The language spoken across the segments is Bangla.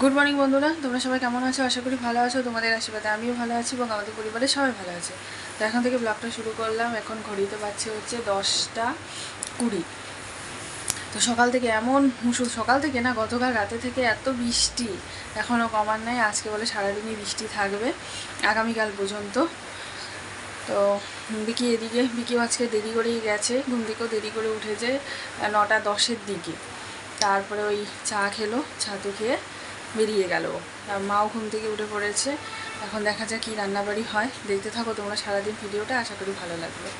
গুড মর্নিং বন্ধুরা। তোমরা সবাই কেমন আছো? আশা করি ভালো আছো। তোমাদের আশীর্বাদে আমিও ভালো আছি এবং আমাদের পরিবারের সবাই ভালো আছে। তো এখন থেকে ব্লগটা শুরু করলাম। এখন ঘড়িতে পাচ্ছে হচ্ছে দশটা কুড়ি। তো সকাল থেকে এমন মুসুল সকাল থেকে না, গতকাল রাতে থেকে এত বৃষ্টি। এখনও কমার নাই। আজকে বলে সারাদিনই বৃষ্টি থাকবে আগামীকাল পর্যন্ত। তো বিকি এদিকে বিকিও আজকে দেরি করেই গেছে। ঘুম থেকেও দেরি করে উঠেছে নটা দশের দিকে। তারপরে ওই চা খেলো ছাতু খেয়ে বেরিয়ে গেল। আর মাও ঘুম থেকে উঠে পড়েছে। এখন দেখা যাক কী রান্নাবাড়ি হয়। দেখতে থাকো তোমরা সারাদিন ভিডিওটা, আশা করি ভালো লাগবে।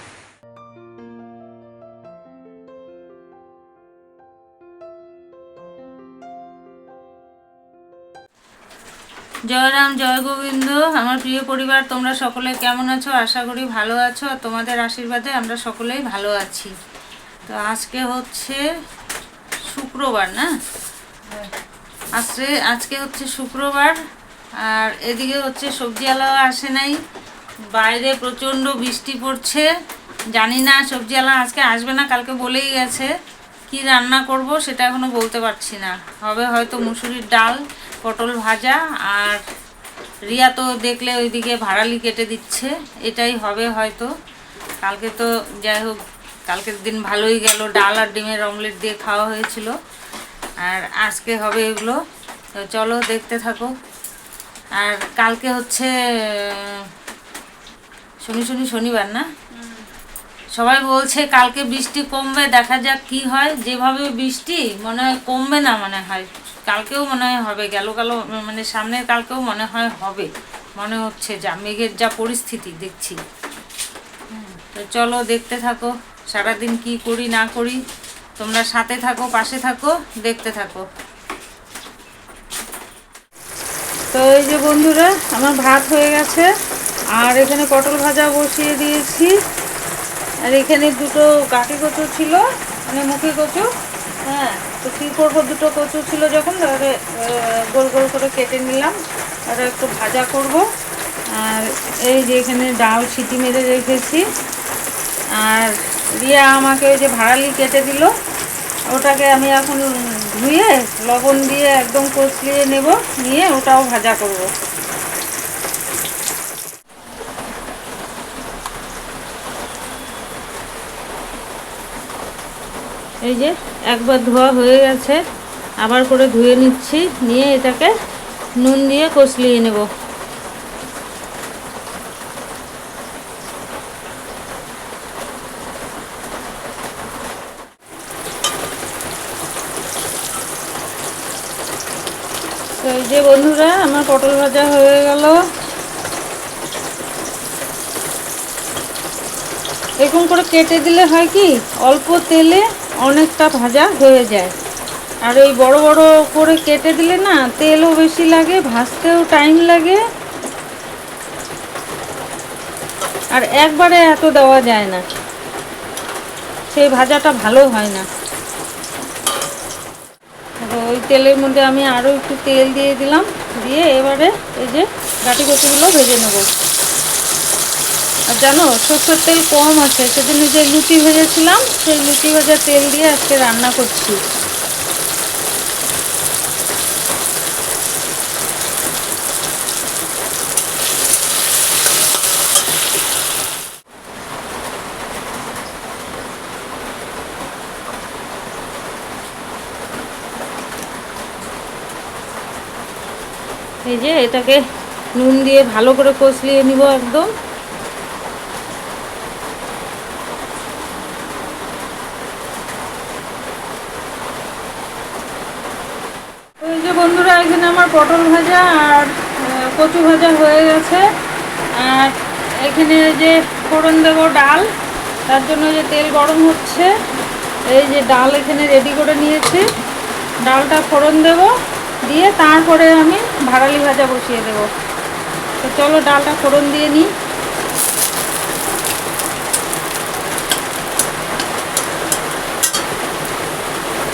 জয় রাম, জয় গোবিন্দ। আমার প্রিয় পরিবার, তোমরা সকলে কেমন আছো? আশা করি ভালো আছো। তোমাদের আশীর্বাদে আমরা সকলেই ভালো আছি। তো আজকে হচ্ছে শুক্রবার, না? আজকে আজকে হচ্ছে শুক্রবার, আর এদিকে হচ্ছে সবজিওয়ালাও আসে নাই। বাইরে প্রচণ্ড বৃষ্টি পড়ছে। জানি না সবজিওয়ালা আজকে আসবে না, কালকে বলেই গেছে। কি রান্না করব সেটা এখনও বলতে পারছি না। হবে হয়তো মুসুরির ডাল, পটল ভাজা, আর রিয়া তো দেখলে ওইদিকে ভাড়ালি কেটে দিচ্ছে। এটাই হবে হয়তো। কালকে তো যাই হোক, কালকের দিন ভালোই গেল। ডাল আর ডিমের অমলেট দিয়ে খাওয়া হয়েছিল। আর আজকে হবে এগুলো। তো চলো দেখতে থাকো। আর কালকে হচ্ছে, শনি শনি শনিবার না? সবাই বলছে কালকে বৃষ্টি কমবে, দেখা যাক কি হয়। যেভাবে বৃষ্টি, মনে হয় কমবে না মনে হয়। কালকেও মনে হয় হবে, গেল গেল মানে সামনের কালকেও মনে হয় হবে। মনে হচ্ছে যা, মেঘের যা পরিস্থিতি, দেখছি। তো চলো দেখতে থাকো, সারাদিন কি করি না করি। তোমরা সাথে থাকো, পাশে থাকো, দেখতে থাকো। তো এই যে বন্ধুরা, আমার ভাত হয়ে গেছে, আর এখানে পটল ভাজা বসিয়ে দিয়েছি। আর এখানে দুটো কাঠি কচু ছিল মানে মুখে কচু। হ্যাঁ তো কী করব, দুটো কচু ছিল যখন, তাহলে গোল গোল করে কেটে নিলাম। আর একটু ভাজা করব। আর এই যে এখানে ডাল সিটি মেরে রেখেছি। আর রিয়া আমাকে ওই যে ভাড়ালি কেটে দিল। ওটাকে আমি এখন ধুয়ে লবণ দিয়ে একদম কচলিয়ে নেব, নিয়ে ওটাও ভাজা করব। এই যে একবার ধোয়া হয়ে গেছে, আবার করে ধুয়ে নিচ্ছি, নিয়ে এটাকে নুন দিয়ে কষলিয়ে নেব। তো এই যে বন্ধুরা, আমার পটল ভাজা হয়ে গেল। এরকম করে কেটে দিলে হয় কি, অল্প তেলে অনেকটা ভাজা হয়ে যায়। আর ওই বড় বড় করে কেটে দিলে না, তেলও বেশি লাগে, ভাজতেও টাইম লাগে। আর একবারে এত দেওয়া যায় না। সেই ভাজাটা ভালো হয় না। তেলের মধ্যে আমি আরও একটু তেল দিয়ে দিলাম, দিয়ে এবারে এই যে গাটি কচুগুলো ভেজে নেব। আর জানো, সর্ষের তেল কম আছে সেদিন যে লুচি ভেজেছিলাম, সেই লুচি ভেজা তেল দিয়ে আজকে রান্না করছি। এই যে এটাকে নুন দিয়ে ভালো করে কষলিয়ে নিব একদম। ওই যে বন্ধুরা, এখানে আমার পটল ভাজা আর কচু ভাজা হয়ে গেছে। আর এখানে যে ফোড়ন দেবো ডাল, তার জন্য যে তেল গরম হচ্ছে। এই যে ডাল এখানে রেডি করে নিয়েছি। ডালটা ফোড়ন দেব। দিয়ে তারপরে আমি ভাড়ালি ভাজা বসিয়ে দেব। তো চলো ডালটা ফোড়ন দিয়ে নিই।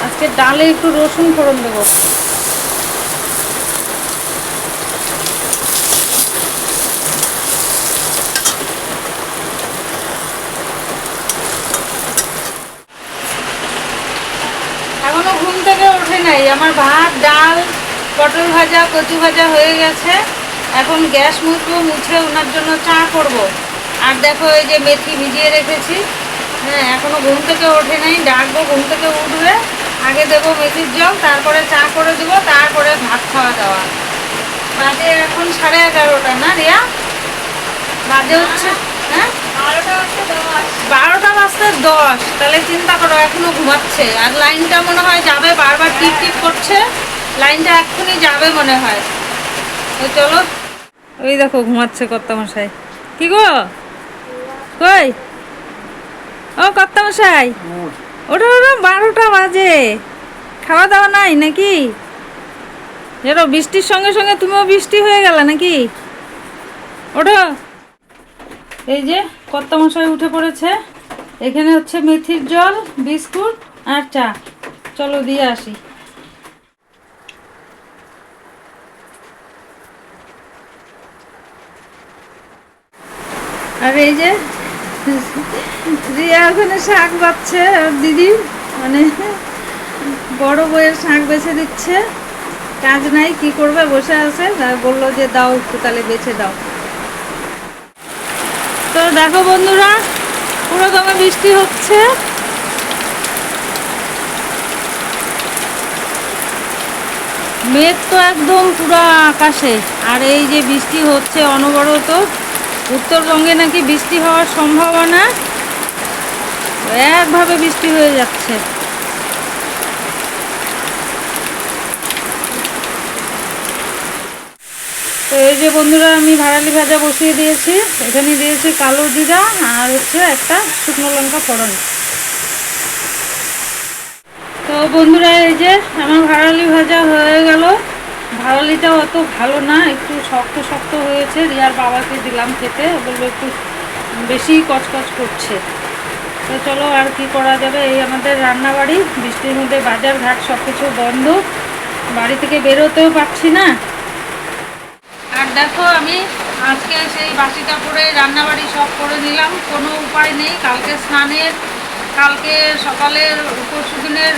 আজকে ডালে একটু রসুন ফোড়ন দেবো। আমার ভাত, ডাল পটল ভাজা কচু ভাজা হয়ে গেছে। এখন গ্যাস মুছবো মুছে ওনার জন্য চা করব। আর দেখো এই যে মেথি ভিজিয়ে রেখেছি। হ্যাঁ এখনও ঘুম থেকে ওঠে নাই ডাকবো ঘুম থেকে উঠবে। আগে দেবো মেথির জল তারপরে চা করে দেবো তারপরে ভাত খাওয়া দাওয়া। বাজে এখন সাড়ে এগারোটা না রিয়া? বাজে হচ্ছে হ্যাঁ? বারোটা বাজতে দশ তাহলে চিন্তা করো এখনও ঘুমাচ্ছে। আর লাইনটা মনে হয় যাবে বারবার টিপ টিপ করছে। লাইনটা এক্ষুনি যাবে মনে হয়। ওই চলো। ওই দেখো ঘুমাচ্ছে কর্তা মশাই কি গো? কই? ও কর্তা মশাই ওটা ওটা বারোটা বাজে। খাওয়া দাওয়া নাই নাকি? এরো, বৃষ্টির সঙ্গে সঙ্গে তুমিও বৃষ্টি হয়ে গেল নাকি? ওঠো। এই যে কর্তা মশাই উঠে পড়েছে। এখানে হচ্ছে মেথির জল, বিস্কুট আর চা। চলো দিয়ে আসি। আর এই যে, রিয়া ওখানে শাক বাচ্ছে আর দিদি মানে বড় বইয়ের শাক বেছে দিচ্ছে। কাজ নাই, কি করবে, বসে আছে। বলল যে, দাও একটু, তাহলে বেছে দাও। তো দেখো বন্ধুরা, পুরো দমে বৃষ্টি হচ্ছে। মেঘ তো একদম পুরো আকাশে। আর এই যে বৃষ্টি হচ্ছে অনবরত উত্তরবঙ্গে নাকি বৃষ্টি হওয়ার সম্ভাবনা? একভাবে বৃষ্টি হয়ে যাচ্ছে। তো এই যে বন্ধুরা, আমি ভাড়ালি ভাজা বসিয়ে দিয়েছি। এখানে দিয়েছি কালো জিরা আর হচ্ছে একটা শুকনো লঙ্কা ফোড়ন। তো বন্ধুরা, এই যে আমার ভাড়ালি ভাজা হয়ে গেল। ভাড়ালিটা অত ভালো না, একটু শক্ত শক্ত হয়েছে। রিয়ার বাবাকে দিলাম খেতে বলব একটু বেশি কচকচ করছে। তো চলো আর কি করা যাবে? এই আমাদের রান্নাবাড়ি, বৃষ্টির মধ্যে বাজার ঘাট সব কিছু বন্ধ। বাড়ি থেকে বেরোতেও পারছি না। আর দেখো আমি আজকে সেই বাসি কাপড়ে রান্নাবাড়ি সব করে নিলাম। কোনো উপায় নেই, কালকে স্নানের কালকে সকালের পরশু দিনের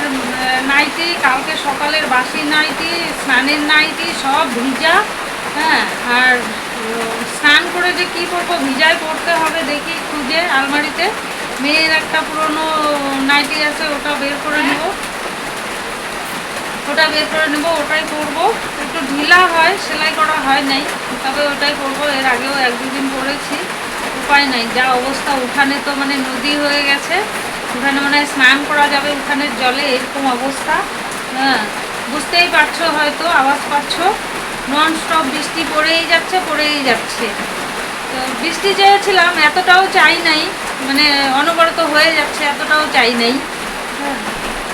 নাইটি, কালকে সকালের বাসি নাইটি, স্নানের নাইটি, সব ভিজা হ্যাঁ আর স্নান করে যে কি করব, ভিজায় পড়তে হবে দেখি, খুঁজে আলমারিতে। মেয়ের একটা পুরনো নাইটি আছে, ওটা বের করে নেব। ওটা বের করে নেব, ওটাই করব একটু ঢিলা হয়, সেলাই করা হয় নাই, তবে ওটাই করব এর আগেও এক দুদিন করেছি উপায় নাই, যা অবস্থা, উঠানে তো মানে নদী হয়ে গেছে। উঠানে মানে স্নান করা যাবে উঠানের জলে এরকম অবস্থা। হ্যাঁ বুঝতেই পারছ হয়তো, আওয়াজ পাচ্ছ। নন স্টপ বৃষ্টি পড়েই যাচ্ছে পড়েই যাচ্ছে। তো বৃষ্টি চেয়েছিলাম, এতটাও চাই নাই মানে অনবরত হয়ে যাচ্ছে, এতটাও চাই নাই। হ্যাঁ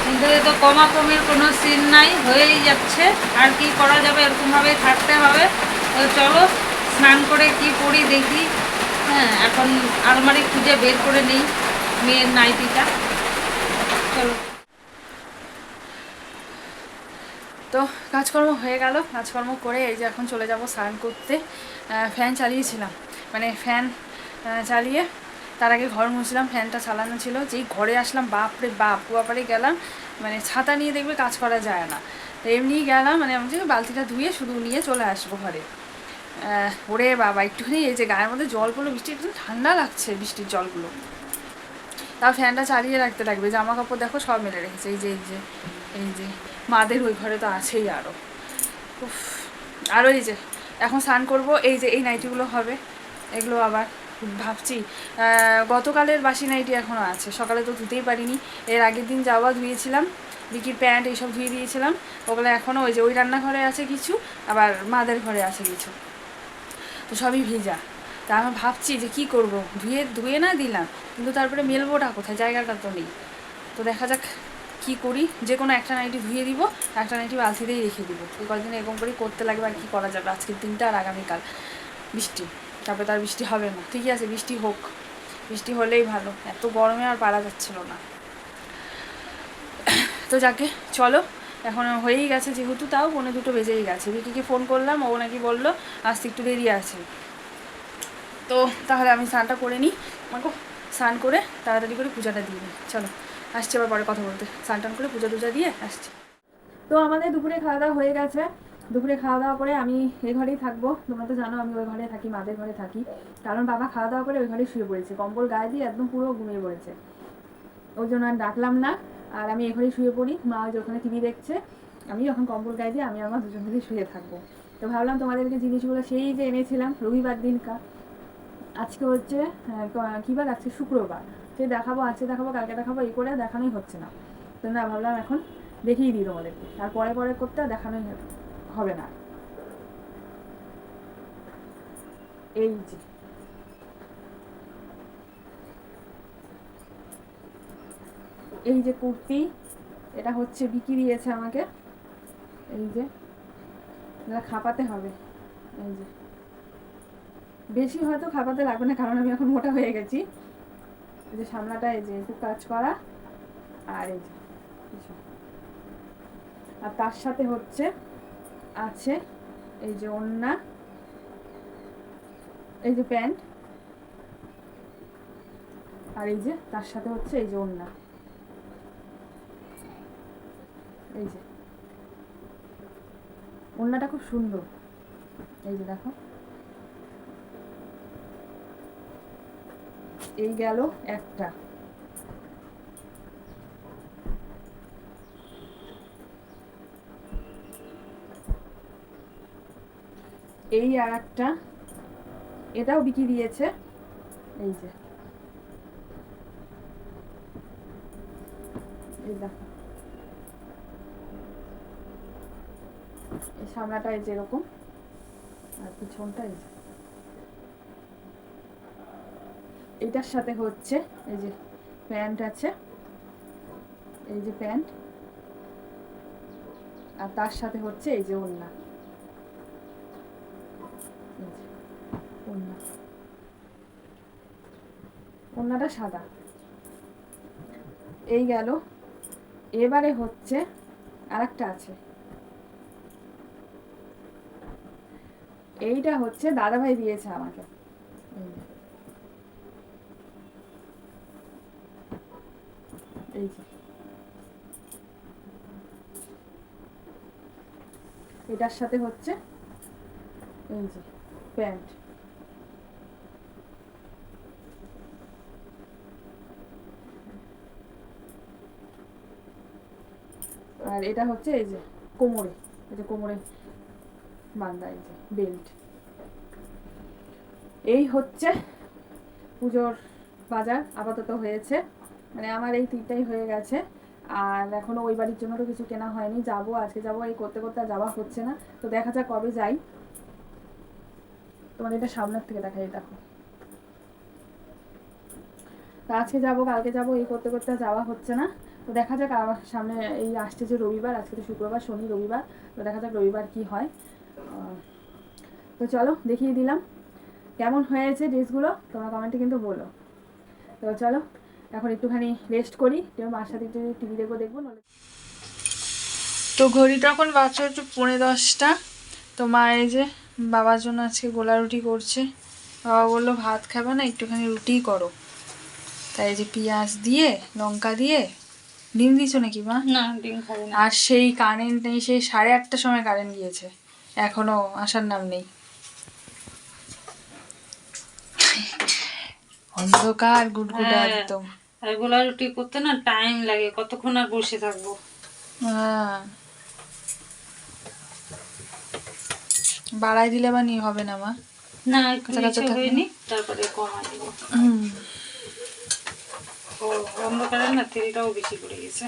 কিন্তু এ তো কমাকমির কোনো সিন নাই, হয়েই যাচ্ছে। আর কি করা যাবে, এরকমভাবেই থাকতে হবে। তো চলো, স্নান করে কি করি দেখি। হ্যাঁ এখন আলমারি খুঁজে বের করে নিই। মেয়ের নাইটিটা। চলো। তো কাজকর্ম হয়ে গেল। কাজকর্ম করে এই যে এখন চলে যাব স্নান করতে। ফ্যান চালিয়েছিলাম। মানে ফ্যান চালিয়ে তার আগে ঘর মুছলাম। ফ্যানটা চালানো ছিল। যেই ঘরে আসলাম, বাপরে বাপ, কুয়াপাড়ে গেলাম। মানে ছাতা নিয়ে দেখবে কাজ করা যায় না। তো এমনি গেলাম মানে আমি বালতিটা ধুয়ে শুধু নিয়ে চলে আসব ঘরে। ওরে বাবা, একটুখানি এই যে গায়ের মধ্যে জল পড়ল বৃষ্টি, একটু ঠান্ডা লাগছে বৃষ্টির জলগুলো। তাও ফ্যানটা চালিয়ে রাখতে লাগবে জামা কাপড় দেখো সব মেলে রেখেছে, এই যে এই যে এই যে। মাদের ওই ঘরে তো আছেই আরও আরও এই যে, এখন স্নান করব, এই যে, এই নাইটিগুলো হবে, এগুলো আবার ভাবছি। গতকালের বাসি নাইটি এখনও আছে, সকালে তো ধুতেই পারিনি। এর আগের দিন যাওয়া ধুয়েছিলাম, বিকির প্যান্ট এইসব ধুয়ে দিয়েছিলাম। ওগুলো এখনও ওই যে, ওই রান্নাঘরে আছে কিছু, আবার মাদের ঘরে আছে কিছু। তো সবই ভেজা। তা আমি ভাবছি যে কি করব? ধুয়ে ধুয়ে না দিলাম, কিন্তু তারপরে মেলবোটা কোথায়? জায়গাটা তো নেই। তো দেখা যাক কি করি। যে কোনো একটা নাইটি ধুয়ে দিব, একটা নাইটি বালতিতেই রেখে দিব। এই কদিন এরকম করেই করতে লাগবে আর কি করা যাবে? আজকের দিনটা আর আগামীকাল। বৃষ্টি, তারপরে তার বৃষ্টি হবে না। ঠিকই আছে, বৃষ্টি হোক। বৃষ্টি হলেই ভালো। এত গরমে আর পারা যাচ্ছিল না। তো যাকে, চলো। এখন হয়েই গেছে যেহেতু, তাও পৌনে দুটো বেজেই গেছে। বিকিকে ফোন করলাম, ও নাকি বলল আসতে একটু দেরি আছে। তো তাহলে আমি স্নানটা করে নিই। আমাকে স্নান করে তাড়াতাড়ি করে পূজাটা দিয়ে নিই চলো, আসছি আবার পরে কথা বলতে। স্নান টান করে পূজা টুজা দিয়ে আসছি। তো আমাদের দুপুরে খাওয়া দাওয়া হয়ে গেছে। দুপুরে খাওয়া দাওয়া করে আমি এ ঘরেই থাকব। তোমরা তো জানো, আমি ওই ঘরে থাকি, মাদের ঘরে থাকি। কারণ বাবা খাওয়া দাওয়া করে ওই ঘরেই শুয়ে পড়েছে। কম্বল গায়ে দিয়ে একদম পুরো ঘুমিয়ে পড়েছে। ওই জন্য আর ডাকলাম না। আর আমি এই ঘরেই শুয়ে পড়ি। মা ওই ওখানে টিভি দেখছে। আমি যখন কম্বল গায়ে দিয়ে আমি আমার দুজন মিলে শুয়ে থাকব। তো ভাবলাম তোমাদেরকে জিনিসগুলো সেই যে এনেছিলাম, রবিবার দিনকা আজকে হচ্ছে বার? আজকে শুক্রবার। সে দেখাবো, আজকে দেখাবো, কালকে দেখাবো, এই করে দেখানোই হচ্ছে না। তো না, ভাবলাম এখন দেখিয়ে দিই তোমাদেরকে। আর পরে পরে করতে দেখানোই হবে না। এই যে। এই যে কুর্তি, এটা হচ্ছে বিকি দিয়েছে আমাকে। এই যে খাপাতে হবে। এই যে। বেশি হয়তো খাপাতে লাগবে না, কারণ আমি এখন মোটা হয়ে গেছি। যে সামনাটা, এই যে একটু কাজ করা, আর এই যে আর তার সাথে হচ্ছে, আছে এই যে ওন্না, এই যে প্যান্ট, আর এই যে তার সাথে হচ্ছে এই যে ওন্না। এই যে। ওন্নাটা খুব সুন্দর। এই যে দেখো। এই গেল একটা। এই আর একটা। এটাও বিক্রি দিয়েছে। এই যে। এই এই সামনাটা এই যে এরকম আর পিছনটা এই যে। এটার সাথে হচ্ছে, এই যে প্যান্ট আছে, এই যে প্যান্ট, আর তার সাথে হচ্ছে এই যে ওড়না। ওড়নাটা সাদা। এই গেল। এবারে হচ্ছে আরেকটা আছে। এইটা হচ্ছে দাদাভাই দিয়েছে আমাকে। এটার সাথে হচ্ছে প্যান্ট। আর এটা হচ্ছে এই যে কোমরে, এই যে কোমরে বান্ধা এই যে বেল্ট। এই হচ্ছে পুজোর বাজার, আপাতত হয়েছে। মানে আমার এই তিনটাই হয়ে গেছে। আর এখনও ওই বাড়ির জন্য তো কিছু কেনা হয়নি। যাব, আজকে যাব, এই করতে করতে যাওয়া হচ্ছে না। তো দেখা যাক কবে যাই। তোমার এটা সামনের থেকে দেখাই, দেখো। তো আজকে যাব, কালকে যাব, এই করতে করতে যাওয়া হচ্ছে না। তো দেখা যাক আবার সামনে এই আসছে যে রবিবার, আজকে তো শুক্রবার, শনি রবিবার। তো দেখা যাক রবিবার কি হয়। তো চলো, দেখিয়ে দিলাম। কেমন হয়েছে ড্রেসগুলো তোমরা কমেন্টে কিন্তু বলো। তো চলো এখন একটুখানি রেস্ট করি। সাথে একটু টিভি দেখব দেখব তো ঘড়িটা এখন বাচ্চা হচ্ছে পৌনে দশটা। তো মা এই যে বাবার জন্য আজকে গোলা রুটি করছে। বাবা বলল ভাত খাবে না একটুখানি রুটিই করো। তাই এই যে পেঁয়াজ দিয়ে লঙ্কা দিয়ে ডিম দিছো নাকি মা? না ডিম খাবে না আর সেই কারেন্ট নেই সেই সাড়ে আটটার সময় কারেন্ট গিয়েছে। এখনও আসার নাম নেই। অন্ধকার গুটগুটে হ্যাঁ। একদম। আর গোলা রুটি করতে না টাইম লাগে কতক্ষণ আর বসে থাকব? হ্যাঁ। বাড়াই দিলে বা নিয়ে হবে না মা? না হয়নি তারপরে কমা দেবো। হুম। ও অন্ধকারে না তেলটাও বেশি পড়ে গেছে।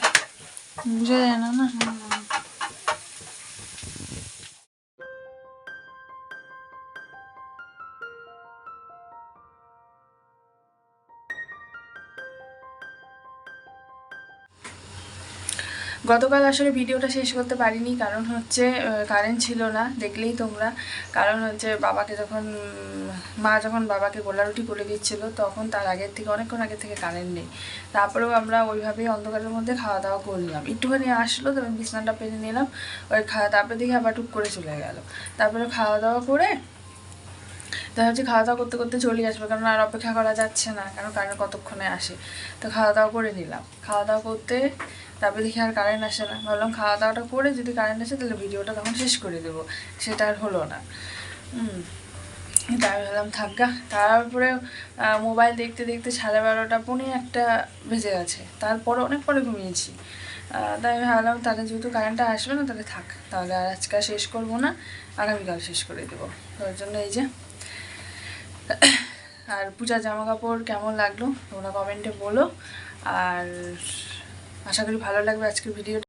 বুঝা যায় না না? গতকাল আসলে ভিডিওটা শেষ করতে পারিনি, কারণ হচ্ছে কারেন্ট ছিল না, দেখলেই তোমরা। কারণ হচ্ছে, বাবাকে যখন মা যখন বাবাকে গোলা রুটি করে দিচ্ছিল, তখন তার আগের থেকে, অনেকক্ষণ আগে থেকে কারেন্ট নেই। তারপরেও আমরা ওইভাবেই অন্ধকারের মধ্যে খাওয়া দাওয়া করলাম। একটুখানি আসলো তবে বিছানাটা পেরে নিলাম, ওই খাওয়া তারপরে দেখি আবার টুক করে চলে গেল। তারপরে খাওয়া দাওয়া করে দেখা যাচ্ছে খাওয়া দাওয়া করতে করতে চলে আসবে, কারণ আর অপেক্ষা করা যাচ্ছে না, কারণ কারেন্ট কতক্ষণে আসে। তো খাওয়া দাওয়া করে নিলাম। খাওয়া দাওয়া করতে তারপরে দেখি আর কারেন্ট আসে না। ভাবলাম খাওয়া দাওয়াটা করে যদি কারেন্ট আসে তাহলে ভিডিওটা তখন শেষ করে দেবো। সেটা আর হলো না। তাই ভাবলাম থাকা তারপরে মোবাইল দেখতে দেখতে সাড়ে বারোটা পৌনে একটা বেজে গেছে। তারপরে অনেক পরে ঘুমিয়েছি। তাই আমি ভাবলাম তাহলে যেহেতু কারেন্টটা আসবে না তাহলে থাক। তাহলে আর আজকে শেষ করব না। আগামীকাল শেষ করে দেবো। তার জন্য এই যে, আর পূজার জামা কাপড় কেমন লাগল তোমরা কমেন্টে বলো। আর আশা করি ভালো লাগবে আজকের ভিডিওটা।